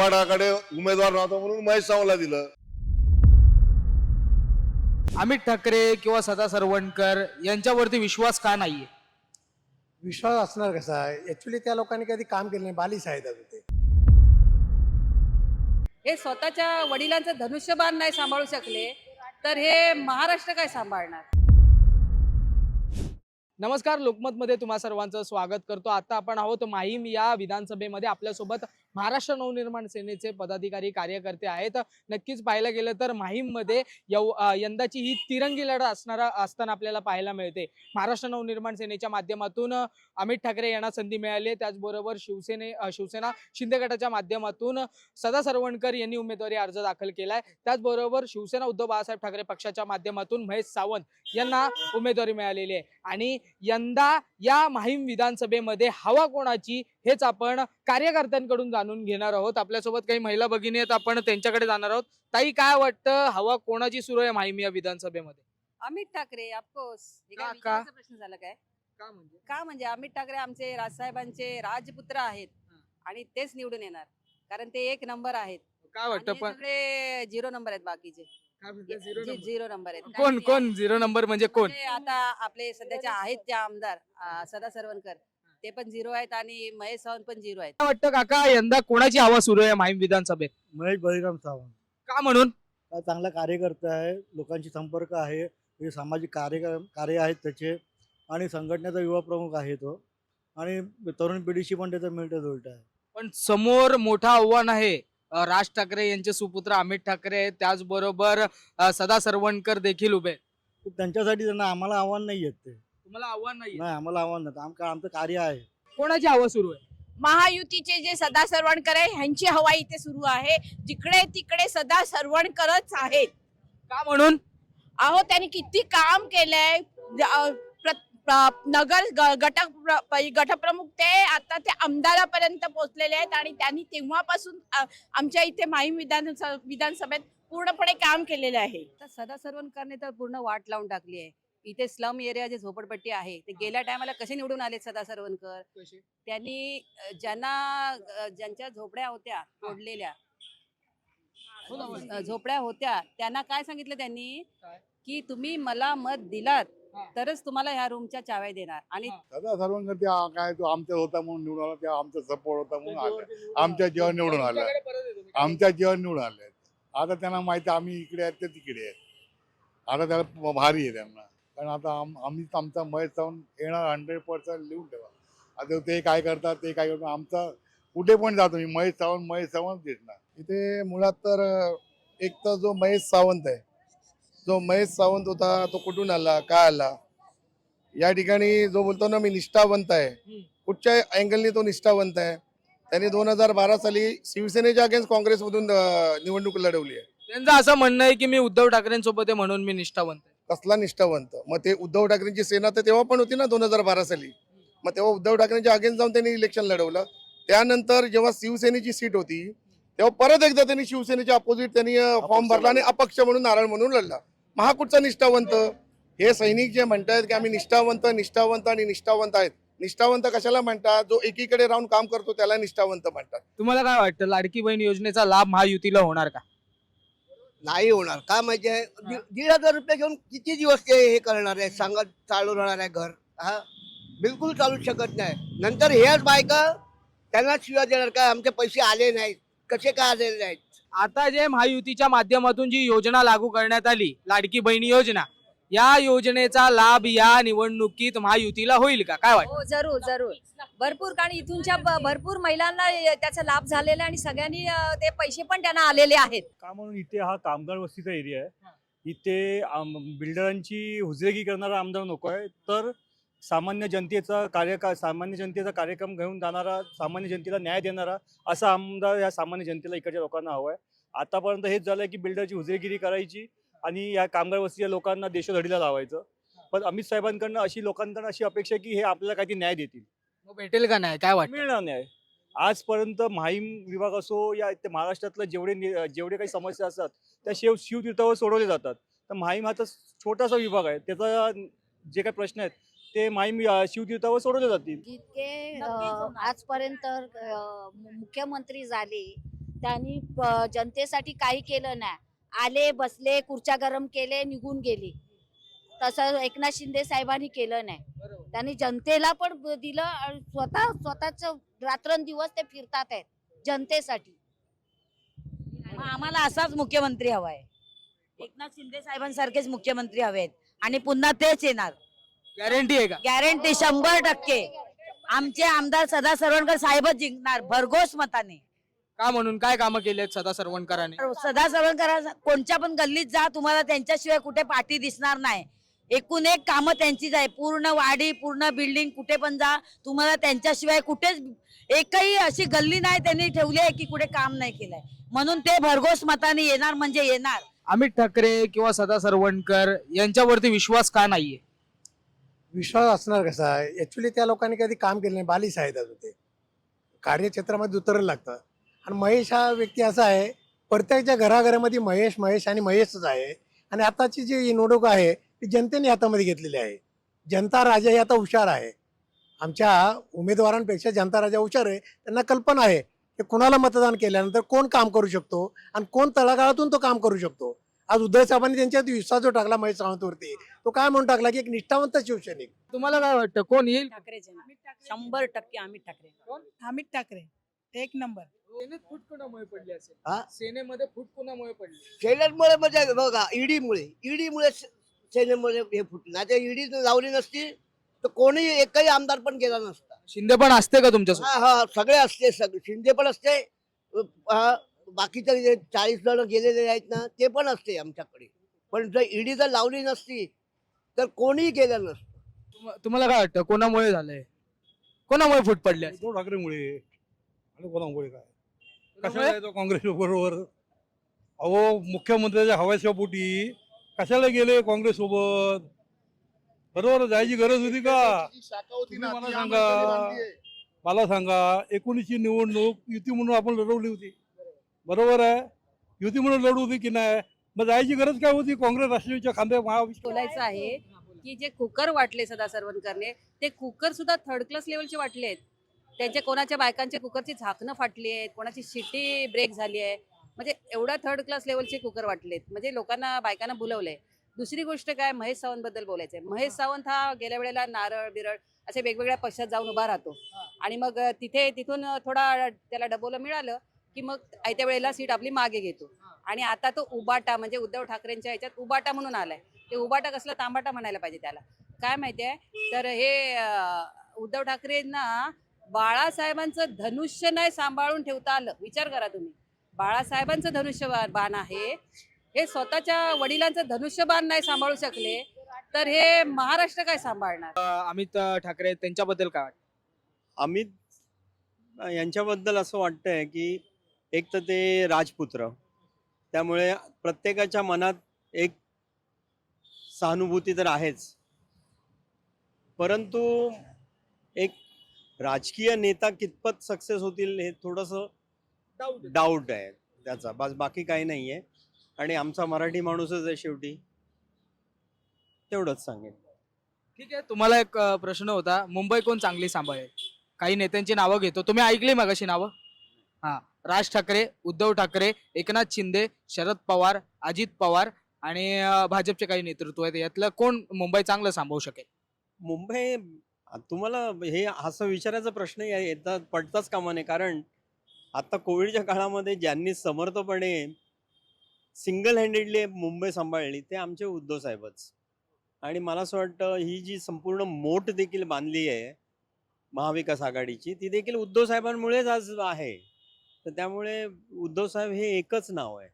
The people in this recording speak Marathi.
उबाडाकडे उमेदवार नव्हता म्हणून महेश सावंतला दिलं. अमित ठाकरे किंवा सदा सरवणकर यांच्यावरती विश्वास का नाहीये? विश्वास असणार कसा? ऍक्च्युली त्या लोकांनी कधी काम केलं नाही. बालिश आहेत अजून ते हे स्वतःच्या वडिलांचं धनुष्यबाण नाही सांभाळू शकले तर हे महाराष्ट्र काय सांभाळणार? नमस्कार लोकमतमध्ये तुम्हा सर्वांचं स्वागत करतो. आता आपण आहोत माहीम या विधानसभेमध्ये. आपल्यासोबत महाराष्ट्र नवनिर्माण सेनेचे पदाधिकारी कार्यकर्ते आहेत. नक्कीच पाहायला गेलं तर माहीममध्ये यव यंदाची ही तिरंगी लढा असणारा असताना आपल्याला पाहायला मिळते. महाराष्ट्र नवनिर्माण सेनेच्या माध्यमातून अमित ठाकरे यांना संधी मिळाली. त्याचबरोबर शिवसेने शिवसेना शिंदे गटाच्या माध्यमातून सदा सरवणकर यांनी उमेदवारी अर्ज दाखल केलाय. त्याचबरोबर शिवसेना उद्धव बाळासाहेब ठाकरे पक्षाच्या माध्यमातून महेश सावंत यांना उमेदवारी मिळालेली आहे. आणि यंदा या माहीम विधानसभेमध्ये हवा कोणाची हेच आपण कार्यकर्त्यांकडून जाणून घेणार आहोत. आपल्यासोबत काही महिला भगिनी आहेत. आपण त्यांच्याकडे जाणार आहोत. ताई काय वाटतं? हवा कोणाची सुरू आहे माहीम या विधानसभेमध्ये? अमित ठाकरे ऑफकोर्स हे काय का- विचारायचा प्रश्न झाला काय? का म्हणजे? का म्हणजे? अमित ठाकरे आमचे राजसाहेबांचे राजपुत्र आहेत हं. आणि तेच निवडून येणार. कारण ते एक नंबर आहेत. काय वाटतं? आणि हे पण सगळे झिरो नंबर आहेत बाकीचे. काय म्हणते zero जी- number? झिरो नंबर आहेत. कोण? कोण? झिरो नंबर म्हणजे कोण? म्हणजे आता आपले सध्याचे आहेत त्या आमदार सदा सरवणकर ते पण झिरो आहेत आणि महेश सावंत पण झिरो आहेत. वाटतं काका यंदा कोणाची हवा सुरू आहे माहीम विधानसभेत? महेश बळीराम सावंत. का म्हणून? हा चांगला कार्यकर्ता आहे लोकांशी संपर्क आहे हे सामाजिक कार्य कार्य आहेत त्याचे आणि संघटनेचा युवा प्रमुख आहे तो. आणि तरुण पिढीशी पण त्याचं मिळतं जुळतं आहे पण समोर मोठं आव्हान आहे. अ, राज ठाकरे यांचे सुपुत्र अमित ठाकरे आहेत. त्याचबरोबर अ, सदा सरवणकर देखील उभे आहेत. तर त्यांच्यासाठी त्यांना आम्हाला आव्हान नाही येत ते. तुम्हाला आव्हान नाही नाही आम्हाला आव्हान नाही. आमचं आमचं कार्य आहे. कोणाची हवा सुरू आहे? महायुतीचे जे सदा सरवणकर आहे ह्यांची हवा इथे सुरू आहे. जिकडे तिकडे सदा सरवणकरच आहेत. का म्हणून? अहो त्यांनी किती काम केलंय. ज- अ, प्र- प्र- नगर ग- गट प्र- गटप्रमुख ते आता ते आमदारापर्यंत पोहोचलेले आहेत आणि त्यांनी तेव्हापासून अ, आमच्या इथे माहीम विधान विधानसभेत पूर्णपणे काम केलेलं आहे. तर सदा सरवणकरने तर पूर्ण वाट लावून टाकली आहे. इथे स्लम एरिया जे झोपडपट्टी आहे ते गेल्या टायमाला कसे निवडून आले सदा सरवणकर? त्यांनी ज्यांना ज्यांच्या झोपड्या होत्या तोडलेल्या झोपड्या होत्या त्यांना काय सांगितलं त्यांनी? की तुम्ही मला मत दिलात. तरच तुम्हाला ह्या रूमच्या चाव्या देणार. आणि. सदा सर्वांकडे ते आ- काय तो आमचा होता म्हणून निवडून आला तेव्हा आमचा सपोर्ट होता म्हणून आला. आमच्या जेव्हा निवडून आलं. आमच्या जेवण निवडून आले. आता त्यांना माहिती आहे आम्ही इकडे आहेत ते तिकडे आहेत. आता त्याला भारी आहे त्यांना. कारण आता आम आम्हीच आमचा महेश जाऊन येणार हंड्रेड पर्सेंट लिहून ठेवा. आता ते काय करतात ते काय करतात आमचा कुठे पण जातो मी महेश सावंत महेश सावंत देणार इथे मुळात तर एक तर जो महेश सावंत आहे जो महेश सावंत होता तो कुठून आला काय आला? या ठिकाणी जो बोलतो ना मी निष्ठावंत आहे. कुठच्या अँगलनी तो निष्ठावंत आहे. त्याने दोन हजार बारा साली शिवसेनेच्या अगेन्स्ट काँग्रेसमधून निवडणूक लढवली आहे. त्यांचं असं म्हणणं आहे की मी उद्धव ठाकरेंसोबत आहे म्हणून मी निष्ठावंत आहे. कसला निष्ठावंत. मग ते उद्धव ठाकरेंची सेना तर तेव्हा पण होती ना दोन हजार बारा साली. मग तेव्हा उद्धव ठाकरेंच्या अगेन्स्ट जाऊन त्यांनी इलेक्शन लढवलं. त्यानंतर जेव्हा शिवसेनेची सीट होती तेव्हा परत एकदा त्यांनी शिवसेनेच्या अपोजिट त्यांनी फॉर्म भरला आणि अपक्ष म्हणून नारळ म्हणून लढला. मग कुठचा निष्ठावंत? हे सैनिक जे म्हणतायत की आम्ही निष्ठावंत निष्ठावंत आणि निष्ठावंत आहेत. निष्ठावंत कशाला म्हणतात? जो एकीकडे राहून काम करतो त्याला निष्ठावंत म्हणतात. तुम्हाला काय वाटतं लाडकी बहीण योजनेचा लाभ महायुतीला होणार का? नाही होणार. काय म्हणजे दीड दीड हजार रुपये घेऊन किती दिवस ते हे करणार आहे? सांगत चालू राहणार आहे घर. हा? बिलकुल चालू शकत नाही. नंतर ह्याच बायका त्यांना शिवाय देणार काय आमचे पैसे आले नाहीत. कसे काय आलेले नाहीत? आता जे महायुतीच्या माध्यमातून जी योजना लागू करण्यात आली लाडकी बहिणी योजना या योजनेचा लाभ या निवडणुकीत महायुतीला होईल का? काय वाटतं? हो जरूर जरूर. भरपूर कारण इथूनच्या ब- भरपूर महिलांना त्याचा लाभ झालेला आहे आणि सगळ्यांनी अ, ते पैसे पण त्यांना आलेले आहेत. का म्हणून इथे हा कामगार वस्तीचा एरिया आहे. इथे आम- बिल्डरांची हुजरेगी करणारा आमदार नको आहे. तर सामान्य जनतेचा कार्य सामान्य जनतेचा कार्यक्रम घेऊन जाणारा सामान्य जनतेला न्याय देणारा असा आमदार या सामान्य जनतेला इकडच्या लोकांना हवा आहे. आतापर्यंत हेच झालंय की बिल्डरची हुजरेगिरी करायची आणि या कामगार वस्तीच्या लोकांना देशोधडीला लावायचं. पण अमित साहेबांकडनं अशी लोकांकडनं अशी अपेक्षा आहे की हे आपल्याला काहीतरी न्याय देतील. मग भेटेल का नाही काय वाटतं? मिळणार नाही आजपर्यंत माहीम विभाग असो या इथे महाराष्ट्रातल्या जेवढे नि- जेवढे काही समस्या असतात त्या शिव शिवतीर्थावर सोडवले जातात. तर माहीम हा तर छोटासा विभाग आहे. त्याचा जे काही प्रश्न आहेत ते माहीम अं, शिवतीर्थावर सोडवले जातील. जितके नक्कीच होणार. आजपर्यंत मुख्यमंत्री झाले त्यांनी प- जनतेसाठी काही केलं नाही. आले बसले खुर्च्या गरम केले निघून गेले. तसं एकनाथ शिंदे साहेबांनी केलं नाही. त्यांनी जनतेला पण दिलं आणि स्वतः स्वतःच रात्रंदिवस ते फिरतात आहेत जनतेसाठी. आम्हाला असाच मुख्यमंत्री हवाय. एकनाथ शिंदे साहेबांसारखेच मुख्यमंत्री हवेत. आणि पुन्हा तेच येणार. गॅरंटी आहे का? गॅरंटी शंभर टक्के. आमचे आमदार सदा सरवणकर साहेबच जिंकणार भरघोस मताने. का म्हणून? काय कामं केली आहेत सदा सरवणकरांनी? सदा सरवणकर कोणत्या पण गल्लीत जा तुम्हाला त्यांच्याशिवाय कुठे पाठी दिसणार नाही. एकूण एक कामं त्यांचीच आहे. पूर्ण वाडी पूर्ण बिल्डिंग कुठे पण जा तुम्हाला त्यांच्याशिवाय कुठेच एकही अशी गल्ली नाही त्यांनी ठेवली आहे की कुठे काम नाही केलंय. म्हणून ते भरघोस मताने येणार म्हणजे येणार. अमित ठाकरे किंवा सदा सरवणकर यांच्यावरती विश्वास का नाहीये? विश्वास असणार कसा? ऍक्च्युली त्या लोकांनी कधी काम केलं नाही. बालिश आहेत अजून ते. कार्यक्षेत्रामध्ये उतरायला लागतं आणि महेश हा व्यक्ती असा आहे प्रत्येकच्या घराघरामध्ये महेश महेश आणि महेशच आहे. आणि आताची जी निवडणूक आहे ती जनतेने हातामध्ये घेतलेली आहे. जनता राजा ही आता हुशार आहे. आमच्या उमेदवारांपेक्षा जनता राजा हुशार आहे. त्यांना कल्पना आहे की कोणाला मतदान केल्यानंतर कोण काम करू शकतो आणि कोण तळागाळातून तो काम करू शकतो. आज उद्धव साहेबांनी त्यांच्यात विश्वास जो टाकला महेश सावंतवरती तो काय म्हणून टाकला की एक निष्ठावंत शिवसैनिक. तुम्हाला काय वाटतं? कोण येईल? ठाकरेचे शंभर टक्के अमित ठाकरे. अमित ठाकरे. एक नंबर. सेनेत फूट कोणामुळे पडली असेल? हा? सेनेमध्ये फूट कोणामुळे पडली? सेनेमुळे म्हणजे बघा ईडीमुळे. ईडीमुळे सेनेमुळे हे फुटलं नाही तर ईडी लावली नसती तर कोणी एकही आमदार पण गेला नसता. शिंदे पण असते का तुमच्यासोबत? हा हा सगळे असते सगळे शिंदे पण असते अ, बाकीचे जे चाळीस जण गेलेले आहेत ना ते पण असते आमच्याकडे. पण जर ईडी जर लावली नसती तर कोणीही गेलं नसतं. तुम- तुम्हाला काय वाटतं कोणामुळे झालंय? कोणामुळे फूट पडली असेल? उद्धव ठाकरेमुळे. आणि कोणामुळे काय? कशाला येतो काँग्रेस बरोबर? अहो मुख्यमंत्र्याच्या हवाच्या पोटी. कशाला गेले काँग्रेस सोबत? बरोबर जायची गरज होती का? मला सांगा. मला सांगा एकोणीसची निवडणूक युती म्हणून आपण लढवली होती. बरोबर आहे? युती म्हणून लढू होती की नाही? मग जायची गरज काय होती काँग्रेस राष्ट्रवादीच्या खांद्या महाविकास बोलायचं आहे की जे कुकर वाटले सदा सरवणकरने ते कुकर सुद्धा थर्ड क्लास लेवलचे वाटले आहेत त्यांच्या कोणाच्या बायकांच्या कुकरची झाकणं फाटली आहेत कोणाची शिटी ब्रेक झाली आहे. म्हणजे एवढा थर्ड क्लास लेवलचे कुकर वाटलेत. म्हणजे लोकांना बायकांना बुलवलंय. दुसरी गोष्ट काय महेश सावंत बद्दल बोलायचं आहे महेश सावंत हा गेल्या वेळेला नारळ बिरळ असे वेगवेगळ्या पक्षात जाऊन उभा राहतो. आणि मग तिथे तिथून थोडा त्याला डबोलं मिळालं की मग आयत्या वेळेला सीट आपली मागे घेतो. आणि आता तो उबाटा म्हणजे उद्धव ठाकरेंच्या ह्याच्यात उबाटा म्हणून आलाय. ते उबाटा कसला तांबाटा म्हणायला पाहिजे त्याला. काय माहितीये? तर हे उद्धव ठाकरेंना बाळासाहेबांचं धनुष्य नाही सांभाळून ठेवता आलं. विचार करा तुम्ही. बाळासाहेबांचं धनुष्य बाण आहे. हे स्वतःच्या वडिलांचं धनुष्यबाण नाही सांभाळू शकले तर हे महाराष्ट्र काय सांभाळणार? अमित ठाकरे त्यांच्याबद्दल काय वाटतं? अमित यांच्याबद्दल असं वाटतंय की एक तर ते राजपुत्र. त्यामुळे प्रत्येकाच्या मनात एक सहानुभूती तर आहेच. परंतु एक राजकीय नेता कितपत सक्सेस होतील हे थोडंसं डाऊट आहे. त्याचा. बस बाकी काही नाही आहे आणि आमचा मराठी माणूसच आहे शेवटी. तेवढंच सांगेन. ठीक आहे. तुम्हाला एक अं, प्रश्न होता. मुंबई कोण चांगली सांभाळेल? काही नेत्यांची नावं घेतो. तुम्ही ऐकली मगाशी नावं? हा. राज ठाकरे उद्धव ठाकरे एकनाथ शिंदे शरद पवार अजित पवार आणि अं, भाजपचे काही नेतृत्व आहेत. यातलं कोण मुंबई चांगलं सांभाळू शकेल? मुंबई तुम्हाला हे असं विचारायचा प्रश्न येता येतात पडताच कामा नये. कारण आता कोविडच्या काळामध्ये ज्यांनी समर्थपणे सिंगल हँडेडली मुंबई सांभाळली ते आमचे उद्धव साहेबच. आणि मला असं वाटतं ही जी संपूर्ण मोठ देखील बांधली आहे महाविकास आघाडीची ती देखील उद्धव साहेबांमुळेच आज आहे. तर त्यामुळे उद्धव साहेब हे एकच नाव आहे.